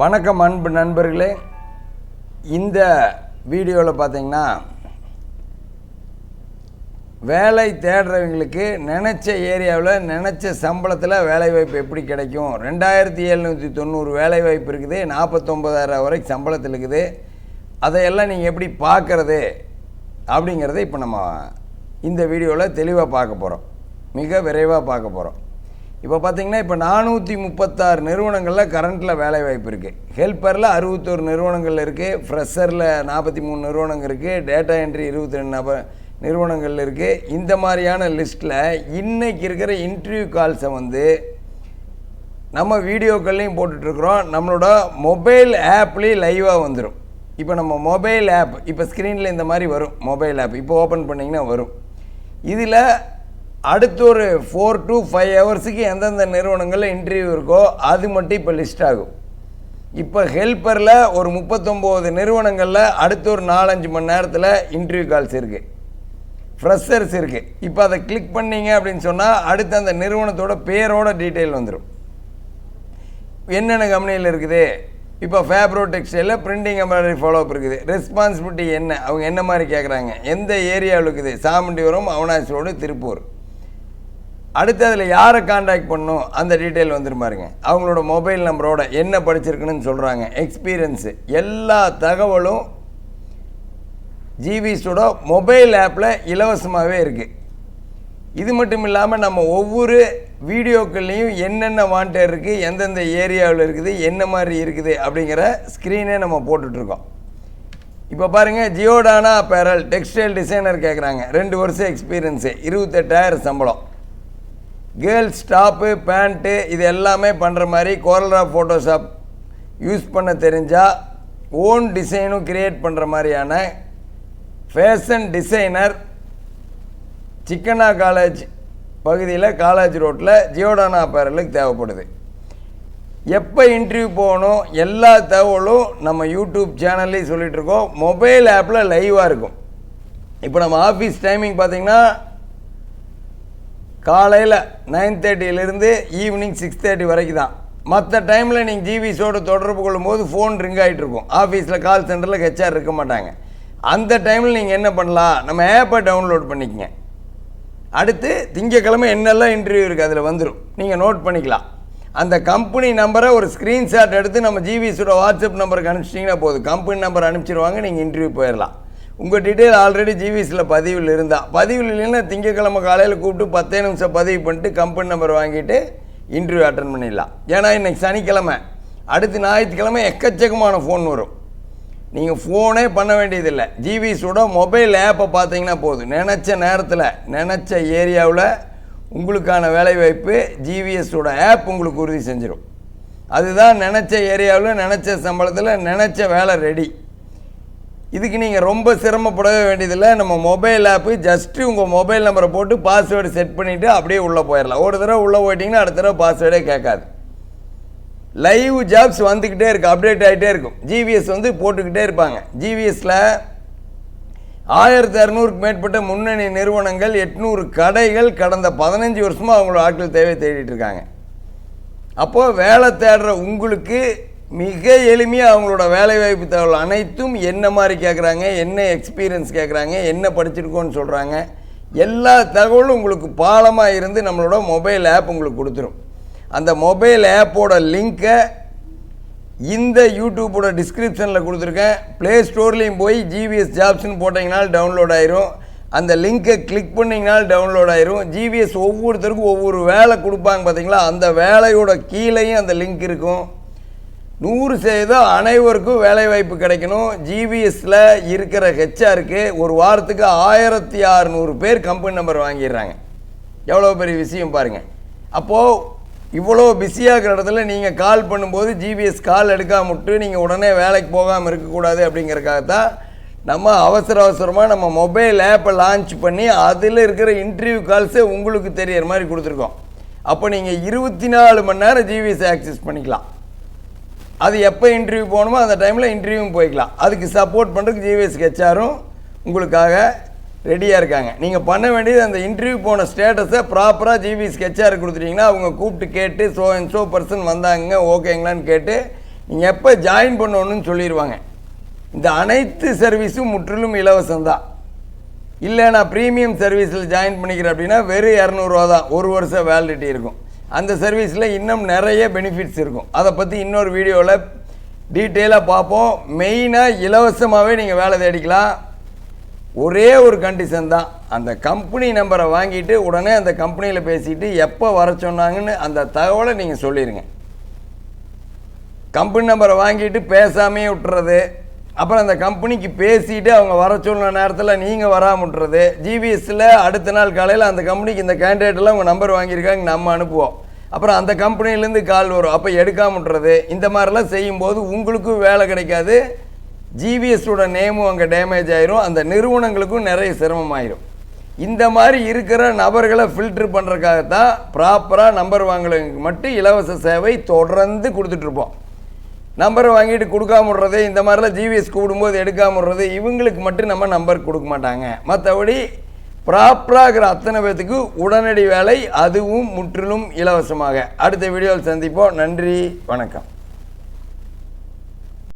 வணக்கம் அன்பு நண்பர்களே. இந்த வீடியோவில் பார்த்தீங்கன்னா வேலை தேடுறவங்களுக்கு நினச்ச ஏரியாவில் நினச்ச சம்பளத்தில் வேலைவாய்ப்பு எப்படி கிடைக்கும்? ரெண்டாயிரத்தி எழுநூற்றி தொண்ணூறு வேலைவாய்ப்பு இருக்குது நாற்பத்தொம்பதாயிரம் வரைக்கும் சம்பளத்தில் இருக்குது. அதையெல்லாம் நீங்கள் எப்படி பார்க்குறது அப்படிங்கிறத இப்போ நம்ம இந்த வீடியோவில் தெளிவாக பார்க்க போகிறோம் மிக விரைவாக பார்க்க போகிறோம் இப்போ பார்த்தீங்கன்னா இப்போ நானூற்றி முப்பத்தாறு நிறுவனங்களில் கரண்ட்டில் வேலைவாய்ப்பு இருக்குது ஹெல்ப்பரில் அறுபத்தோரு நிறுவனங்கள் இருக்குது ஃப்ரெஷரில் நாற்பத்தி மூணு நிறுவனங்கள் இருக்குது டேட்டா என்ட்ரி இருபத்தி ரெண்டு நப நிறுவனங்கள் இருக்குது இந்த மாதிரியான லிஸ்ட்டில் இன்றைக்கி இருக்கிற இன்டர்வியூ கால்ஸை வந்து நம்ம வீடியோக்கள்லையும் போட்டுட்ருக்குறோம். நம்மளோட மொபைல் ஆப்லேயும் லைவாக வந்துடும் இப்போ நம்ம மொபைல் ஆப் இப்போ ஸ்க்ரீனில் இந்த மாதிரி வரும். மொபைல் ஆப் இப்போ ஓப்பன் பண்ணிங்கன்னா வரும். இதில் அடுத்த ஒரு ஃபோர் டு ஃபைவ் ஹவர்ஸுக்கு எந்தெந்த நிறுவனங்களில் இன்டர்வியூ இருக்கோ அது மட்டும் இப்போ லிஸ்ட் ஆகும். இப்போ ஹெல்ப்பரில் ஒரு முப்பத்தொம்போது நிறுவனங்களில் அடுத்த ஒரு நாலஞ்சு மணி நேரத்தில் இன்டர்வியூ கால்ஸ் இருக்குது ஃப்ரெஷர்ஸ் இருக்குது இப்போ அதை கிளிக் பண்ணீங்க அப்படின்னு சொன்னால் அடுத்து அந்த நிறுவனத்தோட பேரோட டீட்டெயில் வந்துடும் என்னென்ன கம்பெனியில் இருக்குது? இப்போ ஃபேப்ரோ டெக்ஸ்டைலில் பிரிண்டிங் எம்ப்ராய்டரி ஃபாலோஅப் இருக்குது. ரெஸ்பான்சிபிலிட்டி என்ன? அவங்க என்ன மாதிரி கேட்குறாங்க எந்த ஏரியாவில் இருக்குது? சாமண்டிபுரம் அவனாசி ரோடு திருப்பூர். அடுத்து அதில் யாரை காண்டாக்ட் பண்ணும் அந்த டீட்டெயில் வந்துருமாருங்க அவங்களோட மொபைல் நம்பரோட என்ன படிச்சிருக்குன்னு சொல்கிறாங்க எக்ஸ்பீரியன்ஸு எல்லா தகவலும் ஜிவிஸோட மொபைல் ஆப்பில் இலவசமாகவே இருக்குது இது மட்டும் இல்லாமல் நம்ம ஒவ்வொரு வீடியோக்கள்லேயும் என்னென்ன வாண்டட் இருக்குது எந்தெந்த ஏரியாவில் இருக்குது என்ன மாதிரி இருக்குது அப்படிங்கிற ஸ்க்ரீனே நம்ம போட்டுட்ருக்கோம். இப்போ பாருங்கள் ஜியோடானா அப்பேரல் டெக்ஸ்டைல் டிசைனர் கேட்குறாங்க ரெண்டு வருஷம் எக்ஸ்பீரியன்ஸு இருபத்தெட்டாயிரம் சம்பளம். கேர்ள்ஸ் டாப்பு பேண்ட்டு இது எல்லாமே பண்ணுற மாதிரி கோரல்ரா ஃபோட்டோஷாப் யூஸ் பண்ண தெரிஞ்சால் ஓன் டிசைனும் கிரியேட் பண்ணுற மாதிரியான ஃபேஷன் டிசைனர் சிக்கனா காலேஜ் பகுதியில் காலேஜ் ரோட்டில் ஜியோடானா அப்பேரலுக்கு தேவைப்படுது. எப்போ இன்டர்வியூ போகணும் எல்லா தகவலும் நம்ம யூடியூப் சேனல்லையும் சொல்லிகிட்டு இருக்கோம். மொபைல் ஆப்பில் லைவாக இருக்கும். இப்போ நம்ம ஆஃபீஸ் டைமிங் பார்த்தீங்கன்னா காலையில் நைன் தேர்ட்டியிலேருந்து ஈவினிங் சிக்ஸ் தேர்ட்டி வரைக்கும் தான் மற்ற டைமில் நீங்கள் ஜிவிஸோடு தொடர்பு கொள்ளும்போது ஃபோன் ரிங் ஆகிட்டு இருக்கும் ஆஃபீஸில் கால் சென்டரில் ஹெச்ஆர் இருக்க மாட்டாங்க. அந்த டைமில் நீங்கள் என்ன பண்ணலாம்? நம்ம ஆப்பை டவுன்லோட் பண்ணிக்கங்க. அடுத்து திங்கக்கிழமை என்னெல்லாம் இன்டர்வியூ இருக்குது அதில் வந்துடும் நீங்கள் நோட் பண்ணிக்கலாம். அந்த கம்பெனி நம்பரை ஒரு ஸ்க்ரீன்ஷாட் எடுத்து நம்ம ஜிவிஸோட வாட்ஸ்அப் நம்பருக்கு அனுப்பிச்சிட்டிங்கன்னா போதும். கம்பெனி நம்பர் அனுப்பிச்சிருவாங்க நீங்கள் இன்டர்வியூ போயிடலாம் உங்கள் டீட்டெயில் ஆல்ரெடி ஜிவிஸில் பதிவில் இருந்தால் பதிவில் இல்லைன்னா திங்கக்கிழமை காலையில் கூப்பிட்டு பத்தே நிமிஷம் பதிவு பண்ணிட்டு கம்பெனி நம்பர் வாங்கிட்டு இன்டர்வியூ அட்டன் பண்ணிடலாம். ஏன்னா இன்றைக்கி சனிக்கிழமை. அடுத்து ஞாயிற்றுக்கிழமை எக்கச்சக்கமான ஃபோன் வரும். நீங்கள் ஃபோனே பண்ண வேண்டியதில்லை. ஜிவிஸோட மொபைல் ஆப்பை பார்த்தீங்கன்னா போதும். நினச்ச நேரத்தில் நினச்ச ஏரியாவில் உங்களுக்கான வேலைவாய்ப்பு ஜிவிஎஸோட ஆப் உங்களுக்கு உறுதி செஞ்சிடும் அதுதான் நினச்ச ஏரியாவில் நினச்ச சம்பளத்தில் நினச்ச வேலை ரெடி இதுக்கு நீங்கள் ரொம்ப சிரமப்படவே வேண்டியதில்லை. நம்ம மொபைல் ஆப்பு ஜஸ்ட்டு உங்கள் மொபைல் நம்பரை போட்டு பாஸ்வேர்டு செட் பண்ணிவிட்டு அப்படியே உள்ளே போயிடலாம் ஒரு தடவை உள்ளே போயிட்டீங்கன்னா அடுத்த தடவை பாஸ்வேர்டே கேட்காது. லைவ் ஜாப்ஸ் வந்துக்கிட்டே இருக்குது அப்டேட் ஆகிட்டே இருக்கும். ஜிவிஎஸ் வந்து போட்டுக்கிட்டே இருப்பாங்க. ஜிவிஎஸில் ஆயிரத்தி அறநூறுக்கு மேற்பட்ட முன்னணி நிறுவனங்கள் எட்நூறு கடைகள் கடந்த பதினஞ்சு வருஷமாக அவங்களோட ஆட்கள் தேவை தேடிட்டு இருக்காங்க. அப்போது வேலை தேடுற உங்களுக்கு மிக எளிமையாக அவங்களோட வேலைவாய்ப்பு தகவல் அனைத்தும் என்ன மாதிரி கேட்குறாங்க என்ன எக்ஸ்பீரியன்ஸ் கேட்குறாங்க என்ன படிச்சிருக்கோன்னு சொல்கிறாங்க எல்லா தகவலும் உங்களுக்கு பாலமாக இருந்து நம்மளோட மொபைல் ஆப் உங்களுக்கு கொடுத்துரும். அந்த மொபைல் ஆப்போட லிங்க்கை இந்த யூடியூப்போட டிஸ்கிரிப்ஷனில் கொடுத்துருக்கேன். ப்ளே ஸ்டோர்லேயும் போய் ஜிவிஎஸ் ஜாப்ஸ்னு போட்டிங்கனாலும் டவுன்லோட் ஆயிரும். அந்த லிங்க்கை கிளிக் பண்ணிங்கனாலும் டவுன்லோட் ஆயிரும். ஜிவிஎஸ் ஒவ்வொருத்தருக்கும் ஒவ்வொரு வேலை கொடுப்பாங்க பார்த்தீங்களா அந்த வேலையோட கீழேயும் அந்த லிங்க் இருக்கும். நூறு சதவீதம் அனைவருக்கும் வேலைவாய்ப்பு கிடைக்கணும். ஜிபிஎஸ்சில் இருக்கிற ஹெச்ஆருக்கு ஒரு வாரத்துக்கு ஆயிரத்தி அறநூறு பேர் கம்பெனி நம்பர் வாங்கிடுறாங்க. எவ்வளோ பெரிய விஷயம் பாருங்கள் அப்போது இவ்வளோ பிஸியாக இருக்கிற இடத்துல நீங்கள் கால் பண்ணும்போது ஜிபிஎஸ் கால் எடுக்காம விட்டு நீங்கள் உடனே வேலைக்கு போகாமல் இருக்கக்கூடாது அப்படிங்கிறக்காக தான் நம்ம அவசர அவசரமாக நம்ம மொபைல் ஆப்பை லான்ச் பண்ணி அதில் இருக்கிற இன்டர்வியூ கால்ஸே உங்களுக்கு தெரியற மாதிரி கொடுத்துருக்கோம். அப்போ நீங்கள் இருபத்தி நாலு மணி நேரம் ஜிபிஎஸ் ஆக்சஸ் பண்ணிக்கலாம். அது எப்போ இன்டர்வியூ போகணுமோ அந்த டைமில் இன்டர்வியூவும் போய்க்கலாம். அதுக்கு சப்போர்ட் பண்ணுறதுக்கு ஜிவிஎஸ் ஹெச்ஆரும் உங்களுக்காக ரெடியாக இருக்காங்க. நீங்கள் பண்ண வேண்டியது அந்த இன்டர்வியூ போன ஸ்டேட்டஸை ப்ராப்பராக ஜிவிஎஸ் ஹெச்ஆர் கொடுத்துட்டீங்கன்னா அவங்க கூப்பிட்டு கேட்டு ஸோ அண்ட் ஸோ பர்சன் வந்தாங்க ஓகேங்களான்னு கேட்டு நீங்கள் எப்போ ஜாயின் பண்ணணும்னு சொல்லிடுவாங்க இந்த அனைத்து சர்வீஸும் முற்றிலும் இலவசம்தான். இல்லை நான் ப்ரீமியம் சர்வீஸில் ஜாயின் பண்ணிக்கிறேன் அப்படின்னா வெறும் இரநூறுவா தான். ஒரு வருஷம் வேலிடிட்டி இருக்கும். அந்த சர்வீஸில் இன்னும் நிறைய பெனிஃபிட்ஸ் இருக்கும். அதை பற்றி இன்னொரு வீடியோவில் டீட்டெயிலாக பார்ப்போம். மெயினாக இலவசமாகவே நீங்கள் வேலை தேடிக்கலாம். ஒரே ஒரு கண்டிஷன் தான். அந்த கம்பெனி நம்பரை வாங்கிட்டு உடனே அந்த கம்பெனியில் பேசிட்டு எப்போ வர சொன்னாங்கன்னு அந்த தகவலை நீங்கள் சொல்லிடுங்க கம்பெனி நம்பரை வாங்கிட்டு பேசாமே விட்டுறது. அப்புறம் அந்த கம்பெனிக்கு பேசிட்டு அவங்க வர சொன்ன நேரத்தில் நீங்கள் வராமல் விட்டுறது. ஜிபிஎஸ்சில் அடுத்த நாள் காலையில் அந்த கம்பெனிக்கு இந்த கேண்டிடேட்லாம் உங்கள் நம்பர் வாங்கியிருக்காங்க நம்ம அனுப்புவோம். அப்புறம் அந்த கம்பெனிலேருந்து கால் வரும். அப்போ எடுக்காமட்டுறது இந்த மாதிரிலாம் செய்யும்போது உங்களுக்கும் வேலை கிடைக்காது. ஜிவிஎஸோட நேமும் அங்கே டேமேஜ் ஆயிரும். அந்த நிறுவனங்களுக்கும் நிறைய சிரமமாயிரும். இந்த மாதிரி இருக்கிற நபர்களை ஃபில்டர் பண்ணுறதுக்காகத்தான் ப்ராப்பராக நம்பர் வாங்கலுக்கு மட்டும் இலவச சேவை தொடர்ந்து கொடுத்துட்ருப்போம் நம்பர் வாங்கிட்டு கொடுக்காம விடுறது இந்த மாதிரிலாம் ஜிவிஎஸ் கூடும்போது எடுக்காம விடுறது இவங்களுக்கு மட்டும் நம்ம நம்பர் கொடுக்க மாட்டாங்க. மற்றபடி ப்ராப்பராக இருக்கிற அத்தனை பேர்த்துக்கு உடனடி வேலை அதுவும் முற்றிலும் இலவசமாக. அடுத்த வீடியோவில் சந்திப்போம். நன்றி. வணக்கம்.